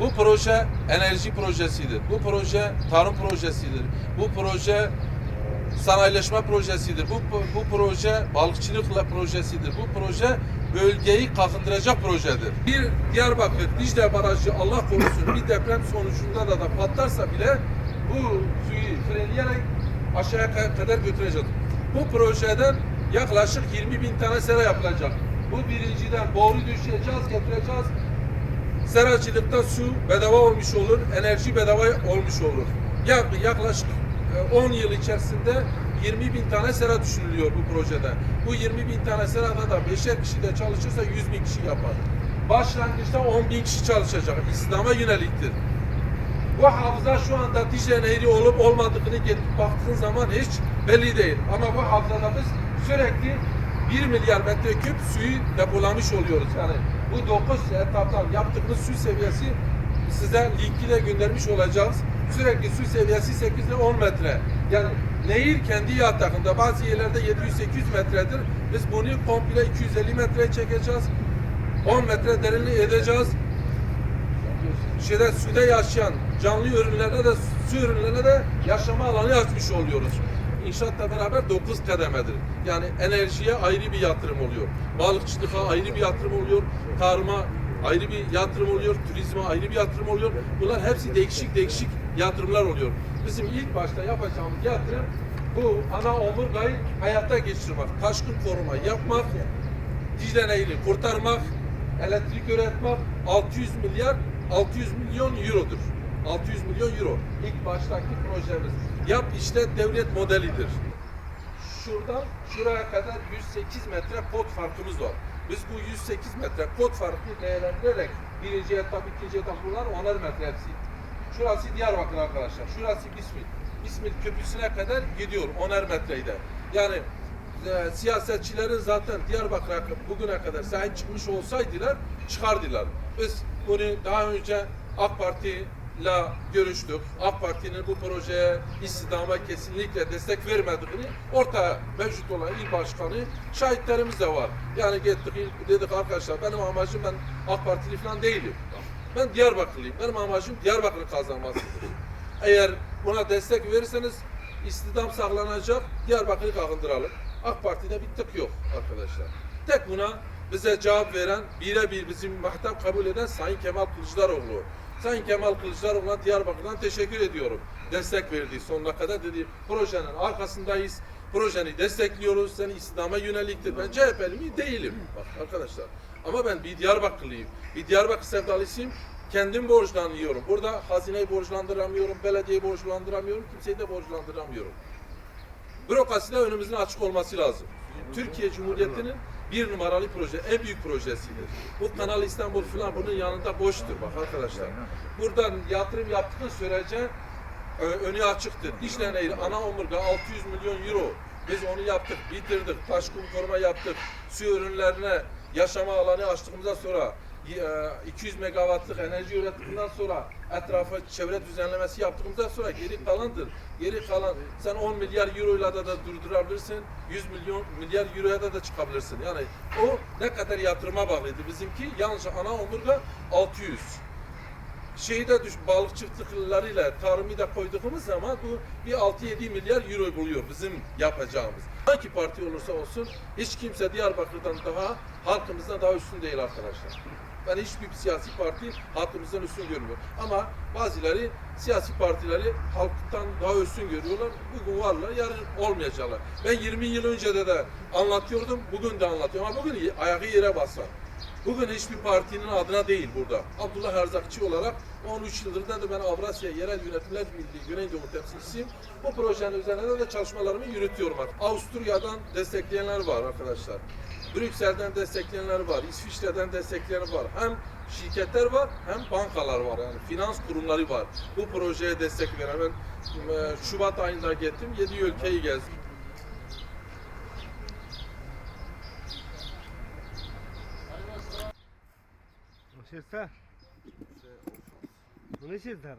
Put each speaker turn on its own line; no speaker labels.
Bu proje enerji projesidir. Bu proje tarım projesidir. Bu proje sanayileşme projesidir. Bu, bu, proje balıkçılıkla projesidir. Bu proje bölgeyi kalkındıracak projedir. Bir Diyarbakır Dicle Barajı Allah korusun bir deprem sonucunda da, da patlarsa bile bu suyu frenleyerek aşağıya ka- kadar götüreceğiz. Bu projeden yaklaşık 20 bin tane sera yapılacak. Bu birinciden boru düşeceğiz, getireceğiz. Seracılıkta su bedava olmuş olur, enerji bedava olmuş olur. Yak- Yaklaşık e, 10 yıl içerisinde 20 bin tane sera düşünülüyor bu projede. Bu 20 bin tane serada da 5'er kişi de çalışırsa 100 bin kişi yapar. Başlangıçta 10 bin kişi çalışacak. İslam'a yöneliktir. Bu havza şu anda Dicle Nehri olup olmadığını baktığın zaman hiç belli değil. Ama bu havzada biz sürekli 1 milyar metreküp suyu depolamış oluyoruz. Yani bu 9 etaptan yaptığımız su seviyesi size linkiyle göndermiş olacağız. Sürekli su seviyesi 8 ile 10 metre. Yani nehir kendi yatağında bazı yerlerde 700-800 metredir. Biz bunu komple 250 metreye çekeceğiz. 10 metre derinliği edeceğiz şeyde suda yaşayan canlı ürünlerine de su ürünlerine de yaşama alanı açmış oluyoruz. İnşaatla beraber 9 kademedir. Yani enerjiye ayrı bir yatırım oluyor. Balıkçılığa ayrı bir yatırım oluyor. Tarıma ayrı bir yatırım oluyor. Turizme ayrı bir yatırım oluyor. Bunlar hepsi değişik değişik yatırımlar oluyor. Bizim ilk başta yapacağımız yatırım bu ana omurgayı hayata geçirmek. Taşkın koruma yapmak, Dicle Nehri'ni kurtarmak, elektrik üretmek 600 milyar 600 milyon eurodur. 600 milyon euro. İlk baştaki projemiz. Yap işte devlet modelidir. Şuradan şuraya kadar 108 metre kod farkımız var. Biz bu 108 metre kod farkını değerlendirerek birinci etap, ikinci etap bunlar onar metre hepsi. Şurası Diyarbakır arkadaşlar. Şurası Bismil. Bismil köprüsüne kadar gidiyor onar metreyde. Yani e, siyasetçilerin zaten Diyarbakır'a bugüne kadar sahip çıkmış olsaydılar çıkardılar. Biz bunu daha önce AK Parti ile görüştük. AK Parti'nin bu projeye istihdama kesinlikle destek vermediğini ortaya mevcut olan il başkanı şahitlerimiz de var. Yani gittik dedik arkadaşlar benim amacım ben AK Partili falan değilim. Ben Diyarbakırlıyım. Benim amacım Diyarbakır'ın kazanmasıdır. Eğer buna destek verirseniz istihdam sağlanacak, Diyarbakır'ı kalkındıralım. AK Parti'de bir tık yok arkadaşlar. Tek buna bize cevap veren, birebir bizim mahdem kabul eden Sayın Kemal Kılıçdaroğlu. Sayın Kemal Kılıçdaroğlu'na Diyarbakır'dan teşekkür ediyorum. Destek verdi sonuna kadar dedi. Projenin arkasındayız. Projeni destekliyoruz. Seni istihdama yöneliktir. Ben CHP'li mi? Değilim. Bak arkadaşlar. Ama ben bir Diyarbakırlıyım. Bir Diyarbakır sevdalısıyım. Kendim borçlanıyorum. Burada hazineyi borçlandıramıyorum, belediyeyi borçlandıramıyorum, kimseyi de borçlandıramıyorum. Bürokraside önümüzün açık olması lazım. Türkiye Cumhuriyeti'nin bir numaralı proje, en büyük projesidir. Bu Kanal İstanbul falan bunun yanında boştur bak arkadaşlar. Buradan yatırım yaptığın sürece ö- önü açıktır. Dicle ana omurga 600 milyon euro. Biz onu yaptık, bitirdik. Taş kum koruma yaptık. Su ürünlerine yaşama alanı açtığımızdan sonra e, 200 megawattlık enerji ürettikten sonra etrafa çevre düzenlemesi yaptığımızdan sonra geri kalandır. Geri kalan sen 10 milyar euroyla da, da durdurabilirsin. 100 milyon milyar euroya da da çıkabilirsin. Yani o ne kadar yatırıma bağlıydı. Bizimki yalnız ana omurga 600 şeyi de düş, balık çiftlikleriyle tarımı da koyduğumuz zaman bu bir 6-7 milyar euro buluyor bizim yapacağımız. Hangi parti olursa olsun hiç kimse Diyarbakır'dan daha halkımızdan daha üstün değil arkadaşlar. Ben hiçbir siyasi parti halkımızdan üstün görmüyor. Ama bazıları siyasi partileri halktan daha üstün görüyorlar. Bugün varlar, yarın olmayacaklar. Ben 20 yıl önce de, de anlatıyordum, bugün de anlatıyorum. Ama bugün ayağı yere basar. Bugün hiçbir partinin adına değil burada. Abdullah Erzakçı olarak 13 yıldır da ben Avrasya Yerel Yönetimler Birliği Güneydoğu temsilcisiyim. Bu projenin üzerinde de çalışmalarımı yürütüyorum. Avusturya'dan destekleyenler var arkadaşlar. Brüksel'den destekleyenler var, İsviçre'den destekleyenler var. Hem şirketler var hem bankalar var yani finans kurumları var. Bu projeye destek veren ben e, Şubat ayında gittim 7 ülkeyi gezdim.
Şirse. Bu ne şirse?